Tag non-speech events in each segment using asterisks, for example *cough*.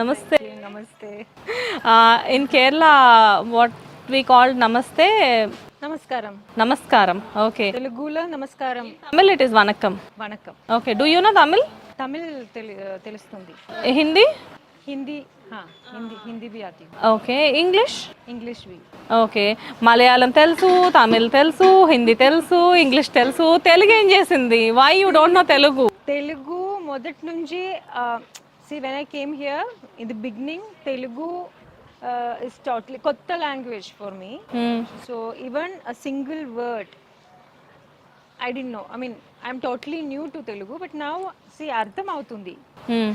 Namaste. Namaste. In Kerala what we call namaste? Namaskaram. Namaskaram okay తెలుగులో నమస్కారం. Tamil it is vanakkam. Vanakkam okay do you know Tamil Tamil తెలుస్తుంది. హిందీ హిందీ హిందీ హిందీ బి ఆతి. Okay English English బి. Okay Malayalam తెలుసు తమిళ్ తెలుసు హిందీ తెలుసు ఇంగ్లీష్ తెలుసు తెలుగు ఏం చేసింది? Why you don't know Telugu Telugu మొదటి నుంచి see when I came here in the beginning Telugu is totally కొత్త language for me Hmm. So even a single word I D know I mean I'm totally new to Telugu but నా సి అర్థం అవుతుంది Hmm.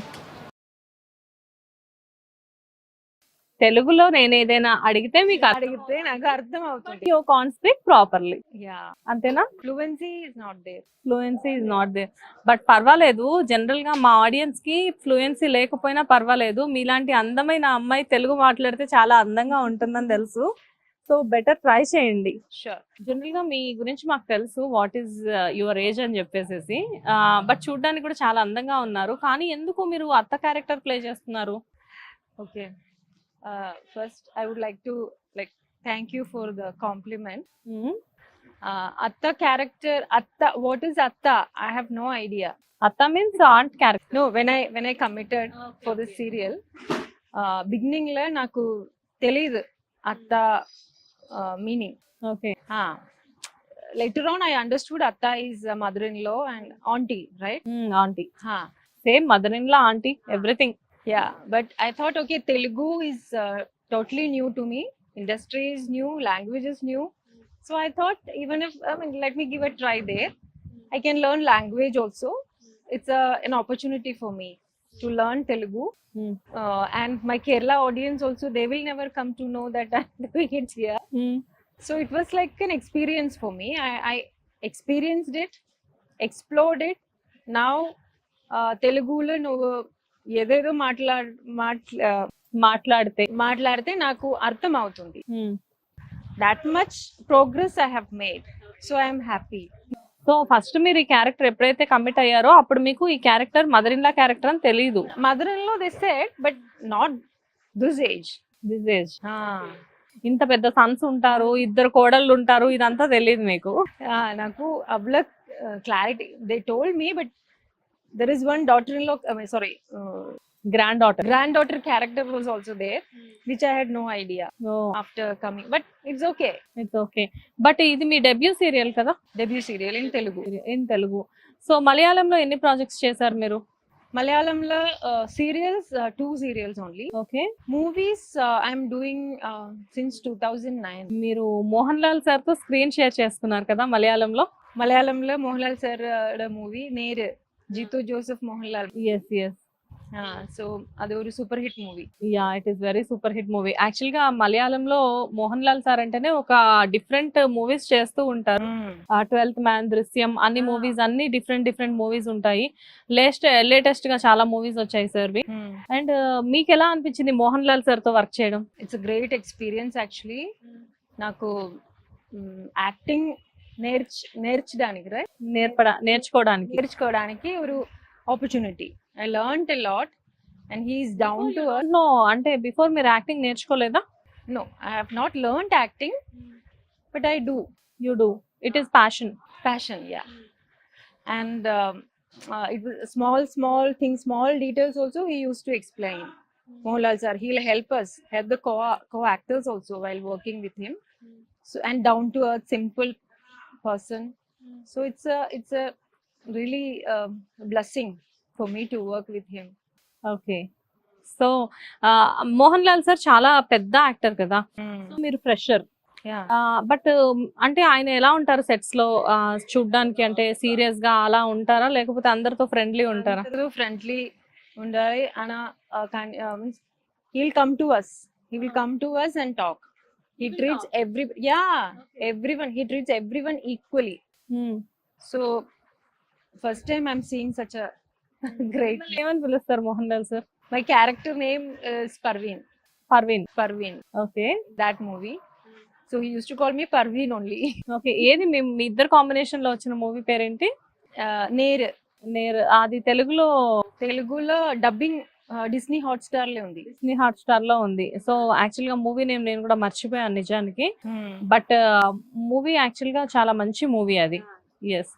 తెలుగులో నేను ఏదైనా అడిగితే మీకు అడిగితే నాకు అర్థం అవుతుంది you can speak properly yeah అంతేనా? Fluency is not there fluency is not there but పర్వాలేదు జనరల్గా మా ఆడియన్స్కి ఫ్లూయెన్సీ లేకపోయినా పర్వాలేదు. మీలాంటి అందమైన అమ్మాయి తెలుగు మాట్లాడితే చాలా అందంగా ఉంటుందని తెలుసు. సో బెటర్ ట్రై చేయండి. షూర్ జనరల్గా మీ గురించి మాకు తెలుసు వాట్ ఈస్ యువర్ ఏజ్ అని చెప్పేసి బట్ చూడడానికి కూడా చాలా అందంగా ఉన్నారు. కానీ ఎందుకు మీరు అత్త క్యారెక్టర్ ప్లే చేస్తున్నారు? Okay. Uh, first, I would like to like thank you for the compliment. Uh, Atta character, Atta. What is Atta? I have no idea. Atta means aunt character No, when I when I committed for this serial, uh, beginning la నాకు తెలియదు అత్త meaning okay later on I understood Atta is a mother-in-law and auntie, right? Auntie Huh. Same mother in law auntie everything Yeah, but I thought, okay, Telugu is uh, totally new to me. Industry is new, language is new. So I thought, even if, I mean, let me give a try there. I can learn language also. It's a, an opportunity for me to learn Telugu. Mm. Uh, and my Kerala audience also, they will never come to know that I'm *laughs* doing it here. Mm. So it was like an experience for me. I, I experienced it, explored it. Now, uh, Telugu, ఏదేదో మాట్లాడ మాట్లా మాట్లాడితే మాట్లాడితే నాకు అర్థం అవుతుంది that much progress I have made so I'm happy so first మీరు ఈ క్యారెక్టర్ ఎప్పుడైతే కమిట్ అయ్యారో అప్పుడు మీకు ఈ character mother in law character అని తెలియదు mother ఇన్లో the said but not this age this age ఇంత పెద్ద సన్స్ ఉంటారు ఇద్దరు కోడళ్ళు ఉంటారు ఇదంతా తెలియదు మీకు. నాకు అవ్ల clarity they told me but there is one daughter ఇన్లో sorry granddaughter granddaughter character was also there which I had no idea after coming but it's okay it's okay but ఇది మీ డెబ్యూ సీరియల్ కదా? Debut serial in Telugu in Telugu so మలయాళంలో ఎన్ని projects చేశారు మీరు? మలయాళంలో serials two serials only okay movies I'm doing since two thousand nine మీరు మోహన్ లాల్ సార్తో స్క్రీన్ షేర్ చేసుకున్నారు కదా మలయాళంలో మలయాళంలో Mohan Lal sir movie Neru Jeethu Joseph Mohan Lal yes yes so అది ఒక super hit movie yeah it is very super hit movie యాక్చువల్గా మలయాళంలో మోహన్ లాల్ సార్ అంటేనే ఒక డిఫరెంట్ మూవీస్ చేస్తూ ఉంటారు. ట్వెల్త్ మ్యాన్ దృశ్యం అన్ని మూవీస్ అన్ని డిఫరెంట్ డిఫరెంట్ మూవీస్ ఉంటాయి. లేటెస్ట్ లేటెస్ట్గా చాలా మూవీస్ వచ్చాయి సార్ అండ్ మీకు ఎలా అనిపించింది మోహన్ లాల్ సార్తో వర్క్ చేయడం? ఇట్స్ గ్రేట్ ఎక్స్పీరియన్స్ యాక్చువల్లీ నాకు యాక్టింగ్ నేర్చ నేర్చడానికి రైట్ నేర్పడ నేర్చుకోవడానికి నేర్చుకోవడానికి ఒక opportunity I learn a lot and he is down to no అంటే బిఫోర్ మీరు యాక్టింగ్ నేర్చుకోలేదా No, I have not learned acting, but I do you do it is passion um, uh, it was small, small things, small details also he used to explain. Mohanlal sir, he'll help us, help the co co actors also while working with him. So and down to earth, simple person. So it's a it's a really um, blessing for me to work with him. Okay so Mohan Lal sir చాలా పెద్ద actor కదా. So మీరు fresher. But అంటే ఆయన ఎలా ఉంటారు సెట్స్లో? ఆ, చూడ్డానికి అంటే సీరియస్గా అలా ఉంటారా? లేకపోతే అందరితో ఫ్రెండ్లీ ఉంటారా? ఫ్రెండ్లీ ఉండాలి. అన means he'll come to us he will come to us and talk he treats every yeah everyone he treats everyone equally so first time I'm seeing such a great ఏమని పిలుస్తారు Mohan Lal sir? My character name is Parveen Parveen Parveen okay that movie so he used to call me Parveen only okay ఏది మీ మీ ఇద్దరు కాంబినేషన్లో వచ్చిన movie పేరేంటి? నేర్ నేర్ అది తెలుగులో తెలుగులో డబ్బింగ్ డిస్నీ హాట్స్టార్లో ఉంది. డిస్నీ హాట్ స్టార్లో ఉంది. సో యాక్చువల్గా మూవీ నేమ్ నేను కూడా మర్చిపోయాను నిజానికి. బట్ మూవీ యాక్చువల్గా చాలా మంచి మూవీ అది. ఎస్